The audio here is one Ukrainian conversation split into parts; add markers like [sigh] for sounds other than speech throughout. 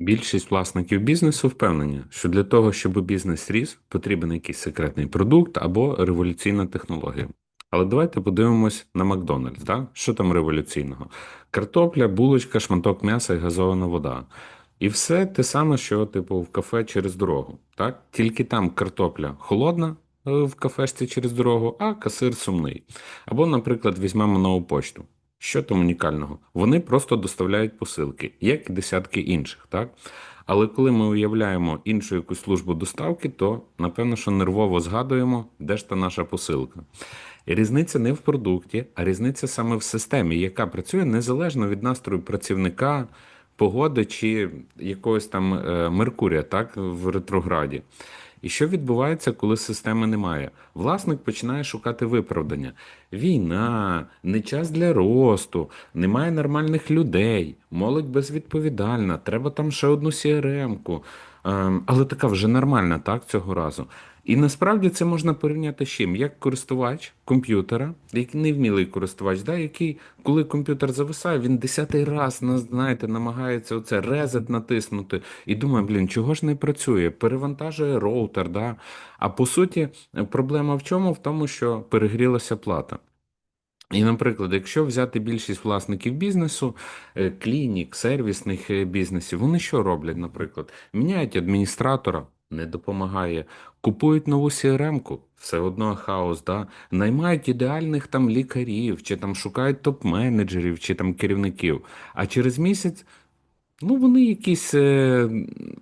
Більшість власників бізнесу впевнені, що для того, щоб бізнес ріс, потрібен якийсь секретний продукт або революційна технологія. Але давайте подивимось на Макдональдс. Да? Що там революційного? Картопля, булочка, шматок м'яса і газована вода. І все те саме, що типу в кафе через дорогу. Так? Тільки там картопля холодна е, в кафешці через дорогу, а касир сумний. Або, наприклад, візьмемо нову почту. Що там унікального? Вони просто доставляють посилки, як і десятки інших, так? Але коли ми уявляємо іншу якусь службу доставки, то напевно, що нервово згадуємо, де ж та наша посилка. І різниця не в продукті, а різниця саме в системі, яка працює незалежно від настрою працівника, погоди чи якогось там е, Меркурія, так, в ретрограді. І що відбувається, коли системи немає? Власник починає шукати виправдання. Війна, не час для росту, немає нормальних людей, молодь безвідповідальна, треба там ще одну CRM-ку. Ем, але така вже нормальна, так, цього разу. І насправді це можна порівняти з чим? Як користувач комп'ютера, який невмілий користувач, да, який, коли комп'ютер зависає, він десятий раз знаєте, намагається оце резет натиснути і думає, блін, чого ж не працює? Перевантажує роутер. Да? А по суті, проблема в чому? В тому, що перегрілася плата. І, наприклад, якщо взяти більшість власників бізнесу, е, клінік, сервісних е, бізнесів, вони що роблять, наприклад? Міняють адміністратора, не допомагає, купують нову CRM-ку, все одно хаос, да? наймають ідеальних там лікарів, чи там шукають топ-менеджерів, чи там керівників. А через місяць Ну, вони якісь е,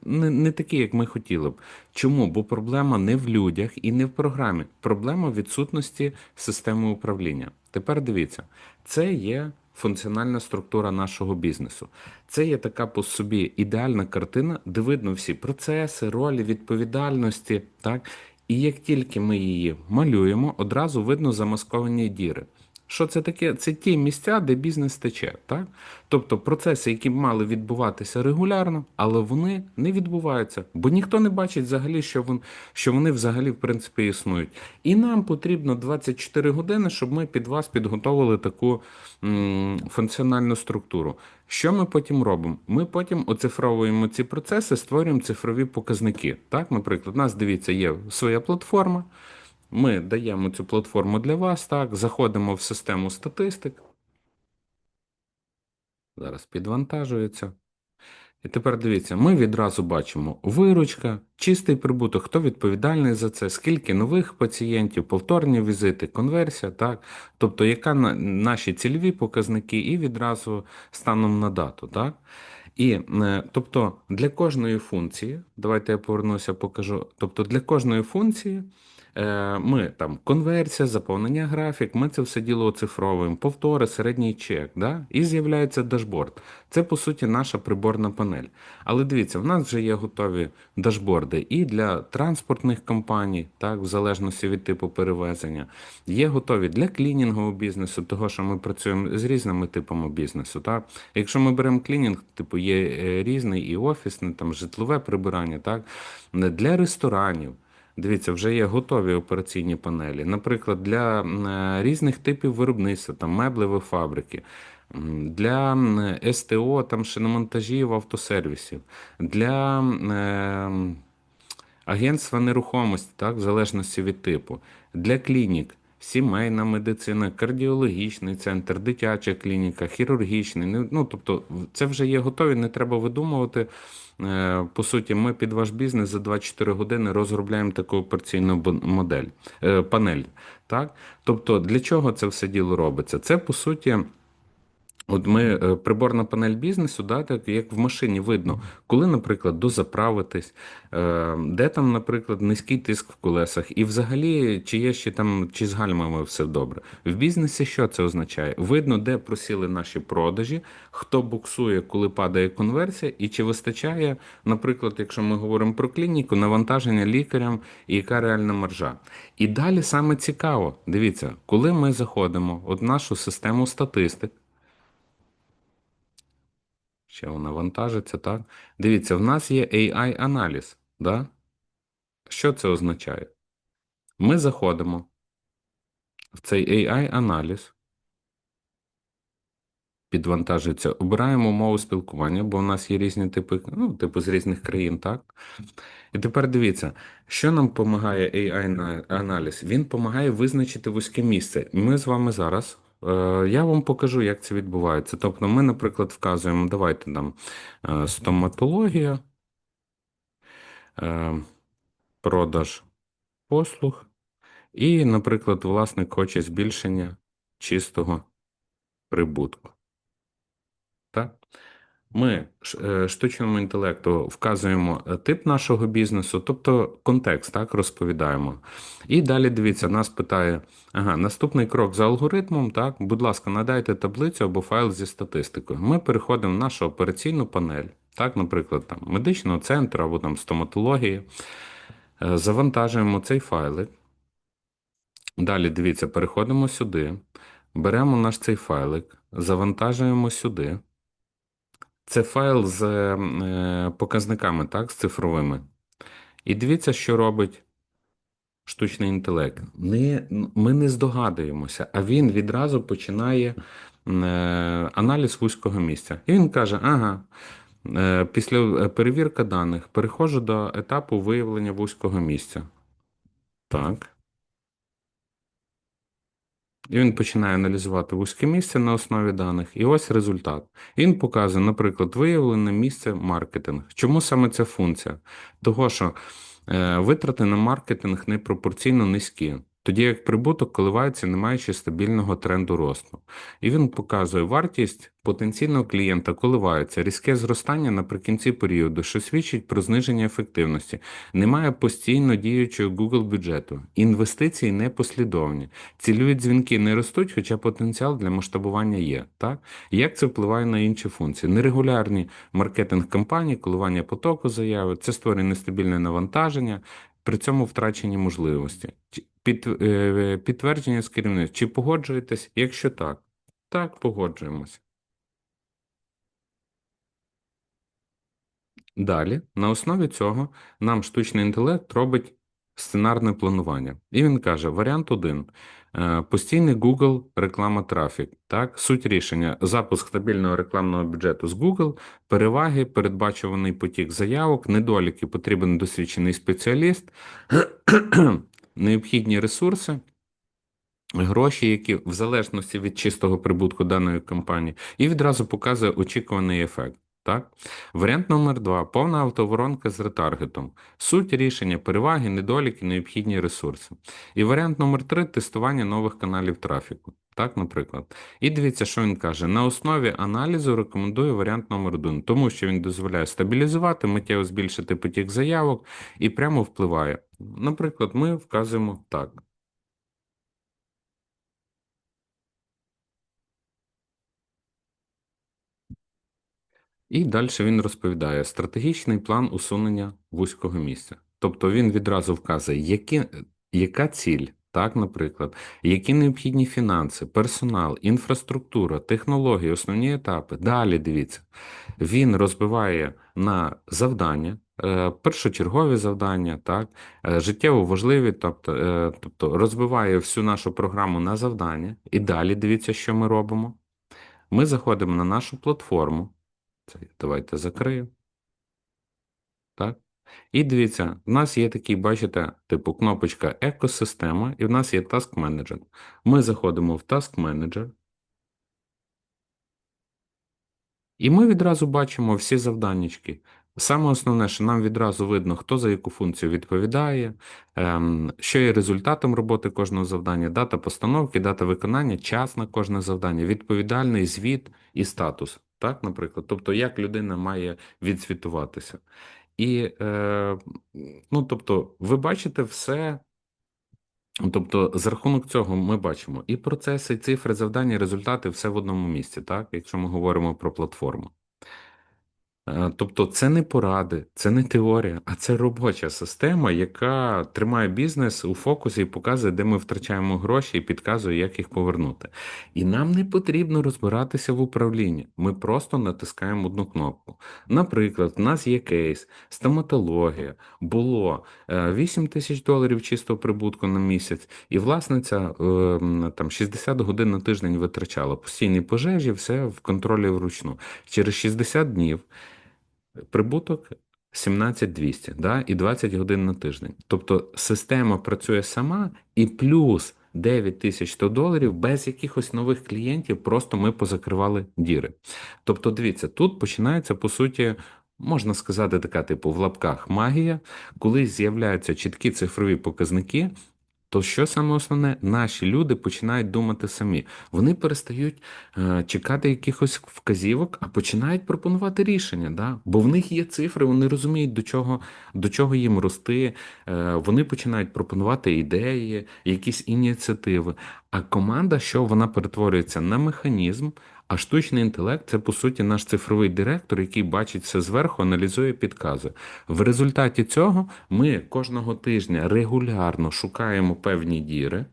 не, не такі, як ми хотіли б. Чому? Бо проблема не в людях і не в програмі. Проблема в відсутності системи управління. Тепер дивіться, це є функціональна структура нашого бізнесу. Це є така по собі ідеальна картина, де видно всі процеси, ролі, відповідальності. Так? І як тільки ми її малюємо, одразу видно замасковані діри. Що це таке? Це ті місця, де бізнес тече, так? Тобто процеси, які мали відбуватися регулярно, але вони не відбуваються, бо ніхто не бачить взагалі, що, вон, що вони взагалі в принципі існують. І нам потрібно 24 години, щоб ми під вас підготовили таку м, функціональну структуру. Що ми потім робимо? Ми потім оцифровуємо ці процеси, створюємо цифрові показники. Так, наприклад, у нас дивіться, є своя платформа. Ми даємо цю платформу для вас, так, заходимо в систему статистик. Зараз підвантажується. І тепер дивіться, ми відразу бачимо виручка, чистий прибуток, хто відповідальний за це, скільки нових пацієнтів, повторні візити, конверсія, так? Тобто, яка на, наші цільові показники, і відразу станом на дату, так? І е, тобто для кожної функції, давайте я повернуся, покажу. Тобто для кожної функції ми там конверсія, заповнення графік, ми це все діло оцифровуємо, повтори, середній чек, да? і з'являється дашборд. Це по суті наша приборна панель. Але дивіться, в нас вже є готові дашборди і для транспортних компаній, так, в залежності від типу перевезення, є готові для клінінгового бізнесу, того що ми працюємо з різними типами бізнесу. Так? Якщо ми беремо клінінг, типу є е, різний і офісне, там житлове прибирання, так? для ресторанів. Дивіться, вже є готові операційні панелі. Наприклад, для е, різних типів виробництва, там меблеві фабрики, для СТО, там шиномонтажів, автосервісів, для е, агентства нерухомості, так, в залежності від типу, для клінік. Сімейна медицина, кардіологічний центр, дитяча клініка, хірургічний. Ну, ну, тобто, це вже є готові, не треба видумувати. Е, По суті, ми під ваш бізнес за 24 години розробляємо таку операційну модель, е, панель. Так? Тобто, для чого це все діло робиться? Це по суті. От ми е, приборна панель бізнесу, да, так як в машині видно, коли, наприклад, дозаправитись, е, де там, наприклад, низький тиск в колесах, і взагалі, чи є ще там, чи з гальмами все добре. В бізнесі що це означає? Видно, де просіли наші продажі, хто буксує, коли падає конверсія, і чи вистачає, наприклад, якщо ми говоримо про клініку, навантаження лікарям і яка реальна маржа. І далі саме цікаво, дивіться, коли ми заходимо в нашу систему статистик. Ще вона вантажиться, так? Дивіться, в нас є AI-аналіз. Да? Що це означає? Ми заходимо в цей AI-аналіз. підвантажується. Обираємо мову спілкування, бо у нас є різні типи, ну, типу з різних країн, так? І тепер дивіться, що нам допомагає AI-аналіз? Він допомагає визначити вузьке місце. Ми з вами зараз. Е, Я вам покажу, як це відбувається. Тобто, ми, наприклад, вказуємо, давайте там е, стоматологія, е, продаж послуг, і, наприклад, власник хоче збільшення чистого прибутку. Так? Ми е, штучному інтелекту вказуємо е, тип нашого бізнесу, тобто контекст, так, розповідаємо. І далі дивіться, нас питає: ага, наступний крок за алгоритмом, так, будь ласка, надайте таблицю або файл зі статистикою. Ми переходимо в нашу операційну панель, так, наприклад, там, медичного центру або там стоматології, Е, завантажуємо цей файлик. Далі дивіться, переходимо сюди, беремо наш цей файлик, завантажуємо сюди. Це файл з е, показниками, так, з цифровими. І дивіться, що робить штучний інтелект. Не, ми не здогадуємося, а він відразу починає е, аналіз вузького місця. І він каже: ага, е, після перевірки даних переходжу до етапу виявлення вузького місця. Так. І він починає аналізувати вузьке місце на основі даних. І ось результат. Він показує, наприклад, виявлене місце маркетинг. Чому саме ця функція? Того, що е, витрати на маркетинг непропорційно низькі, тоді як прибуток коливається, не маючи стабільного тренду росту. І він показує вартість потенційного клієнта коливається, різке зростання наприкінці періоду, що свідчить про зниження ефективності. Немає постійно діючого Google бюджету, інвестиції непослідовні. Цільові дзвінки не ростуть, хоча потенціал для масштабування є. Так? Як це впливає на інші функції? Нерегулярні маркетинг кампанії, коливання потоку заяви, це створює нестабільне навантаження, при цьому втрачені можливості. Під, е, підтвердження з керівництва. Чи погоджуєтесь? Якщо так, так, погоджуємося. Далі, на основі цього, нам штучний інтелект робить сценарне планування. І він каже: варіант 1. Постійний Google реклама трафік. Так, суть рішення: запуск стабільного рекламного бюджету з Google, переваги, передбачуваний потік заявок, недоліки, потрібен досвідчений спеціаліст, [clears throat] необхідні ресурси. Гроші, які в залежності від чистого прибутку даної компанії, і відразу показує очікуваний ефект. Так? Варіант номер два повна автоворонка з ретаргетом. Суть рішення, переваги, недоліки, необхідні ресурси. І варіант номер три тестування нових каналів трафіку. Так, наприклад. І дивіться, що він каже: на основі аналізу рекомендую варіант номер один, тому що він дозволяє стабілізувати, миттєво збільшити потік заявок і прямо впливає. Наприклад, ми вказуємо так. І далі він розповідає стратегічний план усунення вузького місця. Тобто він відразу вказує, які, яка ціль, так, наприклад, які необхідні фінанси, персонал, інфраструктура, технології, основні етапи. Далі дивіться, він розбиває на завдання, е, першочергові завдання, так, е, життєво важливі, тобто, е, тобто розбиває всю нашу програму на завдання. І далі дивіться, що ми робимо. Ми заходимо на нашу платформу. Давайте закрию. Так. І дивіться, в нас є такий, бачите, типу кнопочка екосистема, і в нас є Task Manager. Ми заходимо в Task Manager. І ми відразу бачимо всі завданнячки. Саме основне, що нам відразу видно, хто за яку функцію відповідає, ем, що є результатом роботи кожного завдання, дата постановки, дата виконання, час на кожне завдання, відповідальний звіт і статус. Так, наприклад, тобто, як людина має відсвітуватися. І, е, ну, тобто, ви бачите все. Тобто, з рахунок цього ми бачимо і процеси, і цифри, завдання, і результати все в одному місці, так, якщо ми говоримо про платформу. Е, Тобто це не поради, це не теорія, а це робоча система, яка тримає бізнес у фокусі і показує, де ми втрачаємо гроші, і підказує, як їх повернути. І нам не потрібно розбиратися в управлінні. Ми просто натискаємо одну кнопку. Наприклад, в нас є кейс, стоматологія, було е, 8 тисяч доларів чистого прибутку на місяць, і власниця е, там 60 годин на тиждень витрачала постійні пожежі, все в контролі вручну. Через 60 днів. Прибуток 17200, да, і 20 годин на тиждень. Тобто система працює сама і плюс 9100 доларів без якихось нових клієнтів, просто ми позакривали діри. Тобто, дивіться, тут починається по суті. Можна сказати, така типу в лапках магія, коли з'являються чіткі цифрові показники, то що саме основне, наші люди починають думати самі. Вони перестають е, чекати якихось вказівок, а починають пропонувати рішення. Да? Бо в них є цифри, вони розуміють, до чого, до чого їм рости. Е, вони починають пропонувати ідеї, якісь ініціативи. А команда, що вона перетворюється на механізм. А штучний інтелект це по суті наш цифровий директор, який бачить все зверху, аналізує, підказує. В результаті цього ми кожного тижня регулярно шукаємо певні діри.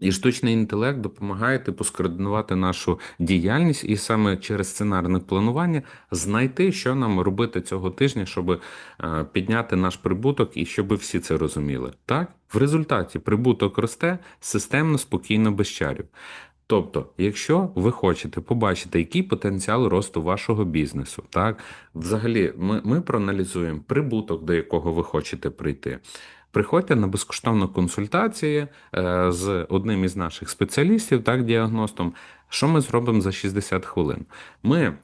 І штучний інтелект допомагає типу скоординувати нашу діяльність і саме через сценарне планування знайти, що нам робити цього тижня, щоб е, підняти наш прибуток і щоб всі це розуміли. Так, в результаті прибуток росте системно, спокійно, без чарів. Тобто, якщо ви хочете побачити, який потенціал росту вашого бізнесу, так взагалі, ми, ми проаналізуємо прибуток, до якого ви хочете прийти. Приходьте на безкоштовну консультацію е, з одним із наших спеціалістів, так, діагностом. Що ми зробимо за 60 хвилин? Ми е,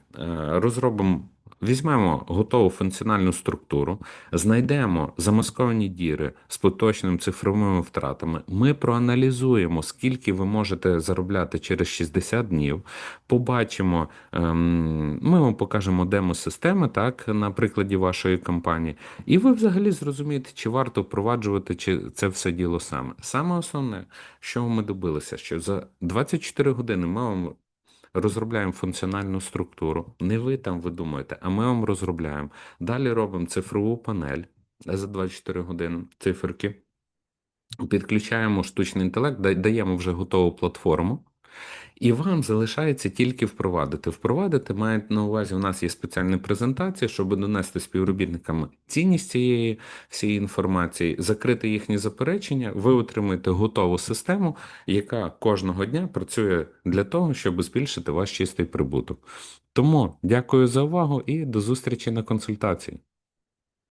розробимо. Візьмемо готову функціональну структуру, знайдемо замасковані діри з поточними цифровими втратами. Ми проаналізуємо, скільки ви можете заробляти через 60 днів. Побачимо, ем, ми вам покажемо демо-системи, так, на прикладі вашої компанії, і ви взагалі зрозумієте, чи варто впроваджувати чи це все діло саме. Саме основне, що ми добилися, що за 24 години ми вам розробляємо функціональну структуру. Не ви там видумуєте, а ми вам розробляємо. Далі робимо цифрову панель за 24 години циферки. Підключаємо штучний інтелект, даємо вже готову платформу. І вам залишається тільки впровадити. Впровадити має на увазі, у нас є спеціальні презентації, щоб донести співробітникам цінність цієї всієї інформації, закрити їхні заперечення. Ви отримуєте готову систему, яка кожного дня працює для того, щоб збільшити ваш чистий прибуток. Тому дякую за увагу і до зустрічі на консультації.